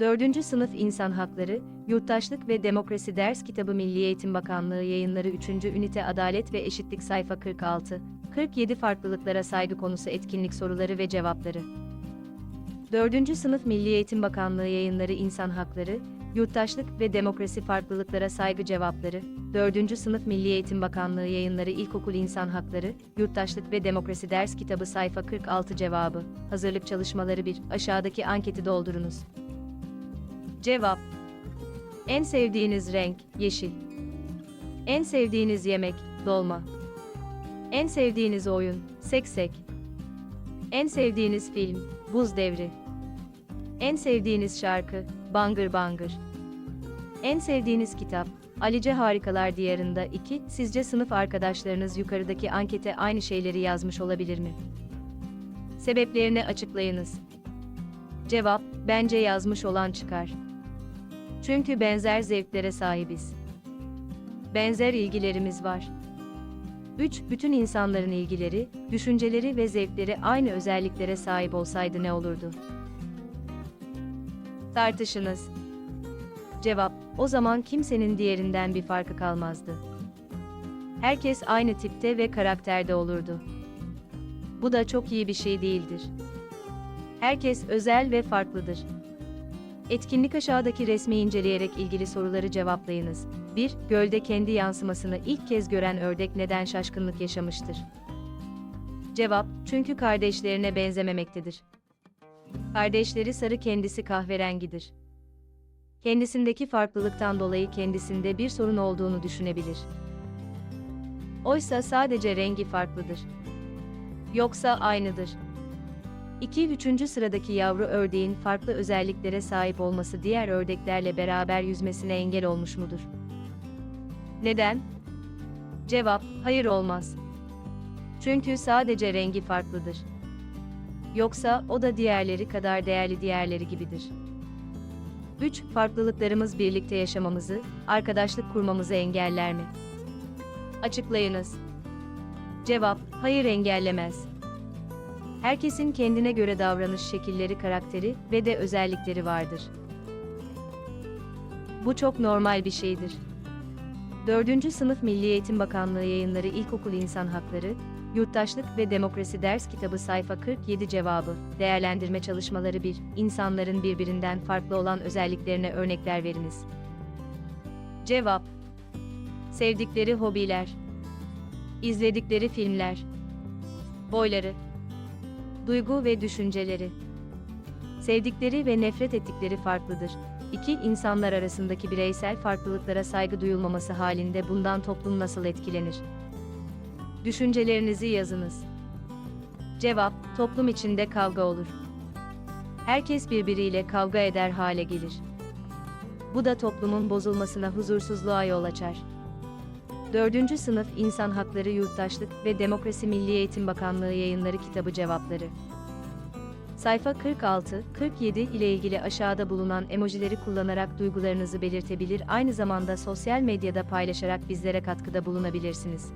4. Sınıf İnsan Hakları, Yurttaşlık ve Demokrasi Ders Kitabı Milli Eğitim Bakanlığı Yayınları 3. Ünite Adalet ve Eşitlik sayfa 46, 47 Farklılıklara Saygı Konusu Etkinlik Soruları ve Cevapları. 4. Sınıf Milli Eğitim Bakanlığı Yayınları İnsan Hakları, Yurttaşlık ve Demokrasi Farklılıklara Saygı Cevapları, 4. Sınıf Milli Eğitim Bakanlığı Yayınları İlkokul İnsan Hakları, Yurttaşlık ve Demokrasi Ders Kitabı sayfa 46 cevabı, hazırlık çalışmaları 1, aşağıdaki anketi doldurunuz. Cevap En sevdiğiniz renk, yeşil. En sevdiğiniz yemek, dolma. En sevdiğiniz oyun, seksek. En sevdiğiniz film, Buz Devri. En sevdiğiniz şarkı, Bangır Bangır. En sevdiğiniz kitap, Alice Harikalar Diyarında 2. Sizce sınıf arkadaşlarınız yukarıdaki ankete aynı şeyleri yazmış olabilir mi? Sebeplerini açıklayınız. Cevap, bence yazmış olan çıkar. Çünkü benzer zevklere sahibiz. Benzer ilgilerimiz var. 3. Bütün insanların ilgileri, düşünceleri ve zevkleri aynı özelliklere sahip olsaydı ne olurdu? Tartışınız. Cevap, o zaman kimsenin diğerinden bir farkı kalmazdı. Herkes aynı tipte ve karakterde olurdu. Bu da çok iyi bir şey değildir. Herkes özel ve farklıdır. Etkinlik aşağıdaki resmi inceleyerek ilgili soruları cevaplayınız. 1. Gölde kendi yansımasını ilk kez gören ördek neden şaşkınlık yaşamıştır? Cevap, çünkü kardeşlerine benzememektedir. Kardeşleri sarı kendisi kahverengidir. Kendisindeki farklılıktan dolayı kendisinde bir sorun olduğunu düşünebilir. Oysa sadece rengi farklıdır. Yoksa aynıdır. 2. Üçüncü sıradaki yavru ördeğin farklı özelliklere sahip olması diğer ördeklerle beraber yüzmesine engel olmuş mudur? Neden? Cevap, hayır olmaz. Çünkü sadece rengi farklıdır. Yoksa o da diğerleri kadar değerli diğerleri gibidir. 3. Farklılıklarımız birlikte yaşamamızı, arkadaşlık kurmamızı engeller mi? Açıklayınız. Cevap, hayır engellemez. Herkesin kendine göre davranış şekilleri, karakteri ve de özellikleri vardır. Bu çok normal bir şeydir. 4. Sınıf Milli Eğitim Bakanlığı Yayınları İlkokul İnsan Hakları, Yurttaşlık ve Demokrasi Ders Kitabı sayfa 47 cevabı, değerlendirme çalışmaları 1, insanların birbirinden farklı olan özelliklerine örnekler veriniz. Cevap Sevdikleri hobiler izledikleri filmler Boyları Duygu ve düşünceleri Sevdikleri ve nefret ettikleri farklıdır. 2. İnsanlar arasındaki bireysel farklılıklara saygı duyulmaması halinde bundan toplum nasıl etkilenir? Düşüncelerinizi yazınız. Cevap, toplum içinde kavga olur. Herkes birbiriyle kavga eder hale gelir. Bu da toplumun bozulmasına huzursuzluğa yol açar. 4. Sınıf İnsan Hakları Yurttaşlık ve Demokrasi Milli Eğitim Bakanlığı Yayınları Kitabı Cevapları Sayfa 46-47 ile ilgili aşağıda bulunan emojileri kullanarak duygularınızı belirtebilir aynı zamanda sosyal medyada paylaşarak bizlere katkıda bulunabilirsiniz.